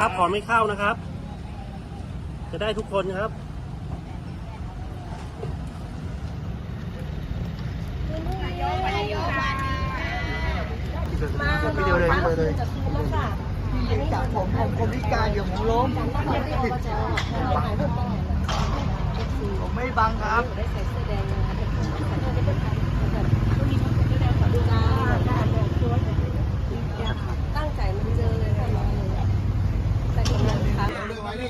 ครับขอไม่เข้านะครับ จะได้ทุกคนครับวิดีโอเลยวิดีโอเลยจากผมผมคนพิการอยู่ผมล้มผมไม่บังครับ ตั้งใจมาเจอเลยค่ะแต่ทีนี้นะคะ